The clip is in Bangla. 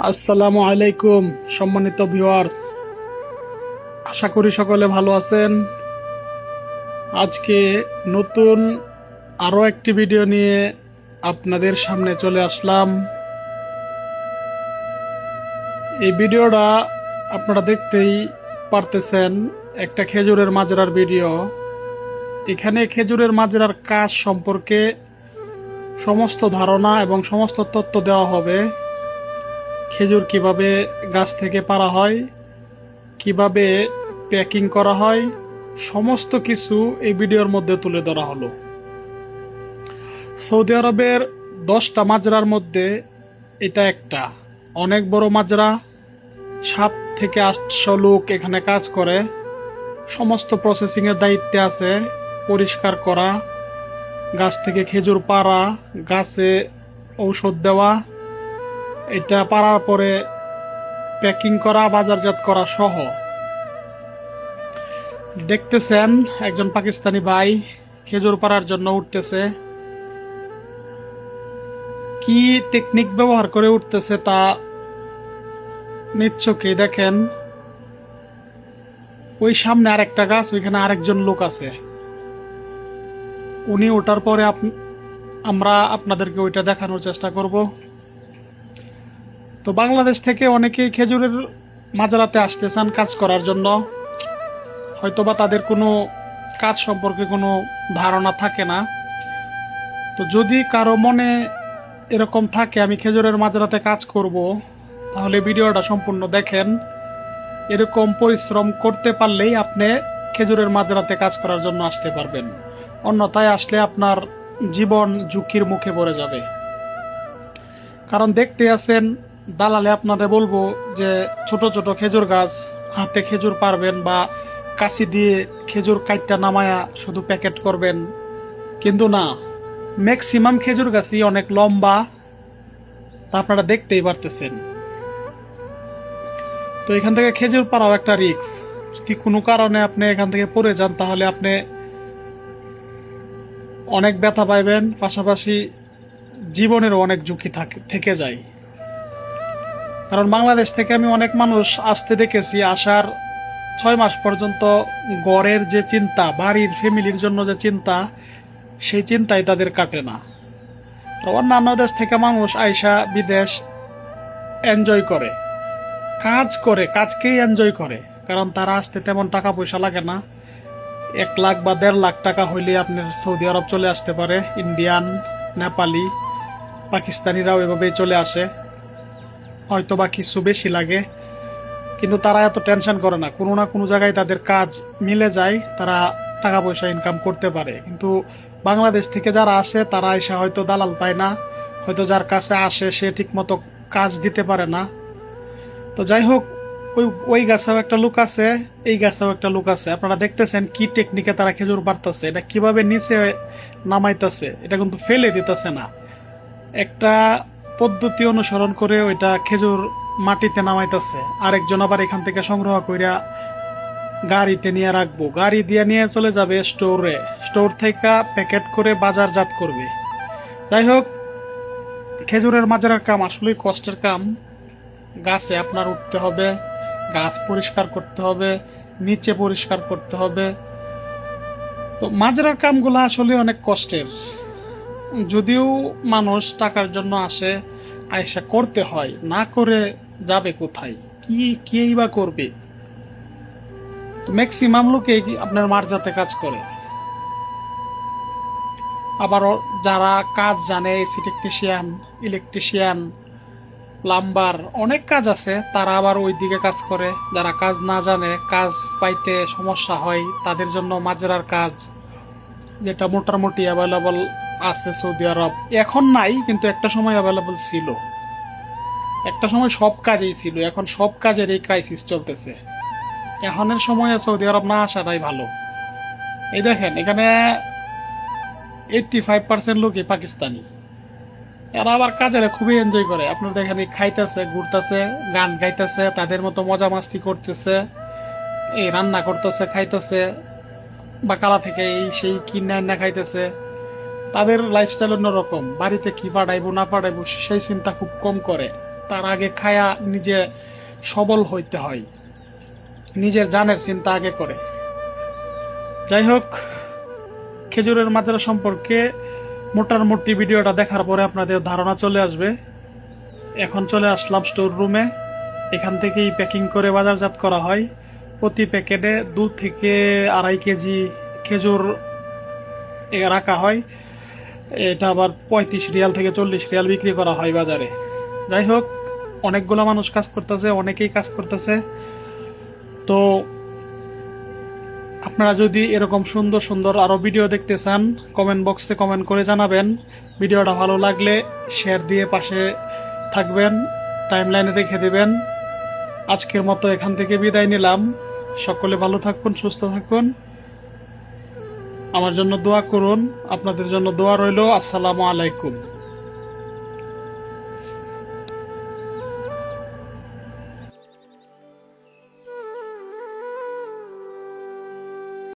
আসসালামু আলাইকুম, সম্মানিত ভিউয়ার্স। আশা করি সকলে ভালো আছেন। আজকে নতুন আরও একটি ভিডিও নিয়ে আপনাদের সামনে চলে আসলাম। এই ভিডিওটা আপনারা দেখতেই পারতেছেন একটা খেজুরের মাজরার ভিডিও। এখানে খেজুরের মাজরার কাজ সম্পর্কে সমস্ত ধারণা এবং সমস্ত তথ্য দেওয়া হবে। খেজুর কীভাবে গাছ থেকে পারা হয়, কীভাবে প্যাকিং করা হয়, সমস্ত কিছু এই ভিডিওর মধ্যে তুলে ধরা হলো। সৌদি আরবের দশটা মাজরার মধ্যে এটা একটা। অনেক বড় মাজরা, সাত থেকে আটশো লোক এখানে কাজ করে। সমস্ত প্রসেসিংয়ের দায়িত্বে আছে, পরিষ্কার করা, গাছ থেকে খেজুর পাড়া, গাছে ঔষধ দেওয়া। এটা পারার পরে প্যাকিং করা, বাজারজাত করা সহ। দেখতেছেন, একজন পাকিস্তানি ভাই খেজুর পাড়ার জন্য উঠতেছে। কি টেকনিক ব্যবহার করে উঠতেছে তা নিচ্ছকে দেখেন। ওই সামনে আরেকটা গাছ, ওইখানে আরেকজন লোক আছে। উনি ওঠার পরে আমরা আপনাদেরকে ওইটা দেখানোর চেষ্টা করব। তো বাংলাদেশ থেকে অনেকেই খেজুরের মাজারাতে আসতে চান কাজ করার জন্য। হয়তোবা তাদের কোনো কাজ সম্পর্কে কোনো ধারণা থাকে না। তো যদি কারও মনে এরকম থাকে, আমি খেজুরের মাজারাতে কাজ করব, তাহলে ভিডিওটা সম্পূর্ণ দেখেন। এরকম পরিশ্রম করতে পারলেই আপনি খেজুরের মাজারাতে কাজ করার জন্য আসতে পারবেন। অন্যথায় আসলে আপনার জীবন ঝুঁকির মুখে পড়ে যাবে। কারণ দেখতে আছেন দালালে আপনাদের বলব যে ছোট ছোট খেজুর গাছ হাতে খেজুর পারবেন বা কাশি দিয়ে খেজুর কাইটটা নামায়া শুধু প্যাকেট করবেন। কিন্তু না ম্যাক্সিমাম খেজুর গাছই অনেক লম্বা, তা আপনারা দেখতেই পারতেছেন। তো এখান থেকে খেজুর পাড়াও একটা রিক্স যদি কোনো কারণে আপনি এখান থেকে পড়ে যান, তাহলে আপনি অনেক ব্যথা পাইবেন, পাশাপাশি জীবনেরও অনেক ঝুঁকি থাকে- থেকে যায়। কারণ বাংলাদেশ থেকে আমি অনেক মানুষ আসতে দেখেছি আসার ছয় মাস পর্যন্ত গড়ের যে চিন্তা, বাড়ির ফ্যামিলির জন্য যে চিন্তা, সেই চিন্তাই তাদের কাটে না। অন্যান্য দেশ থেকে মানুষ আইসা বিদেশ এনজয় করে। কাজ করে, কাজকেই এনজয় করে। কারণ তারা আসতে তেমন টাকা পয়সা লাগে না। এক লাখ বা দেড় লাখ টাকা হইলে আপনার সৌদি আরব চলে আসতে পারে, ইন্ডিয়ান, নেপালি, পাকিস্তানিরাও এভাবেই চলে আসে। হয়তো বা কিছু বেশি লাগে। কিন্তু তারা এত টেনশন করে না। কোনো না কোনো জায়গায় তাদের কাজ মিলে যায়, তারা টাকা পয়সা ইনকাম করতে পারে। কিন্তু বাংলাদেশ থেকে যারা আসে, তারা এসে হয়তো দালাল পায় না। হয়তো যার কাছে আসে, সে ঠিক মতো কাজ দিতে পারে না। তো যাই হোক, ওই ওই গাছেও একটা লুক আছে, এই গাছেও একটা লোক আছে। আপনারা দেখতেছেন কি টেকনিকে তারা খেজুর পারতেছে এটা কীভাবে নিচে নামাইতেছে, এটা কিন্তু ফেলে দিতেছে না। একটা পদ্ধতি অনুসরণ করে ওইটা খেজুর মাটিতে নামাইতেছে। আরেকজন আবার এখান থেকে সংগ্রহ কইরা গাড়িতে নিয়ে রাখব। গাড়ি দিয়ে নিয়ে চলে যাবে স্টোরে। স্টোর থেকে প্যাকেট করে বাজারজাত করবে। যাই হোক, খেজুরের মাজারের কাম আসলেই কষ্টের কাম। গাছে আপনার উঠতে হবে, গাছ পরিষ্কার করতে হবে, নিচে পরিষ্কার করতে হবে। তো মাজরার কামগুলো আসলে অনেক কষ্টের। যদিও মানুষ টাকার জন্য আসে আয়সা করতে হয়, না করে যাবে কোথায়? কি কেই বা করবে? তো ম্যাক্সিমাম লোকে আপনার মার্জাতে কাজ করে? আবার যারা কাজ জানে এসি টেকনিশিয়ান ইলেকট্রিশিয়ান প্লাম্বার অনেক কাজ আছে, তারা আবার ওই দিকে কাজ করে। যারা কাজ না জানে, কাজ পাইতে সমস্যা হয়, তাদের জন্য মাজরার কাজ, যেটা মোটামুটি অ্যাভেলেবল আছে সৌদি আরব। এখন নাই, কিন্তু একটা সময় অ্যাভেলেবল ছিল। একটা সময় সব কাজেই ছিল, এখন সব কাজের এই ক্রাইসিস চলতেছে। এখনের সময়ে সৌদি আরব না আসাটাই ভালো। এই দেখেন, এখানে এইটটি ফাইভ পার্সেন্ট লোকই পাকিস্তানি। এরা আবার কাজের খুবই এনজয় করে। আপনার দেখেন, এই খাইতেছে, ঘুরতেছে, গান গাইতেছে, তাদের মতো মজা মাস্তি করতেছে, এই রান্না করতেছে, খাইতেছে, বাকালা থেকে এই সেই কিনে না খাইতেছে। তাদের লাইফস্টাইল অন্যরকম। বাড়িতে কি পাঠাইবো, না পাঠাইবো, সেই চিন্তা খুব কম করে। তার আগে খায়া নিজে সবল হইতে হয়। নিজের জানের চিন্তা আগে করে। যাই হোক, খেজুরের মাজারা সম্পর্কে মোটামুটি ভিডিওটা দেখার পরে আপনাদের ধারণা চলে আসবে। এখন চলে আসলাম স্টোর রুমে এখান থেকেই প্যাকিং করে বাজারজাত করা হয়। প্রতি প্যাকেটে দু থেকে আড়াই কেজি খেজুর রাখা হয়। এটা আবার পঁয়ত্রিশ রিয়াল থেকে চল্লিশ রিয়াল বিক্রি করা হয় বাজারে। যাই হোক, অনেকগুলো মানুষ কাজ করতেছে, অনেকেই কাজ করতেছে। তো আপনারা যদি এরকম সুন্দর সুন্দর আরও ভিডিও দেখতে চান কমেন্ট বক্সে কমেন্ট করে জানাবেন। ভিডিওটা ভালো লাগলে শেয়ার দিয়ে পাশে থাকবেন টাইমলাইনে রেখে দেবেন। আজকের মতো এখান থেকে বিদায় নিলাম। সকলে ভালো থাকুন, সুস্থ থাকুন। আমার জন্য দোয়া করুন আপনাদের জন্য দোয়া রইল আসসালামু আলাইকুম।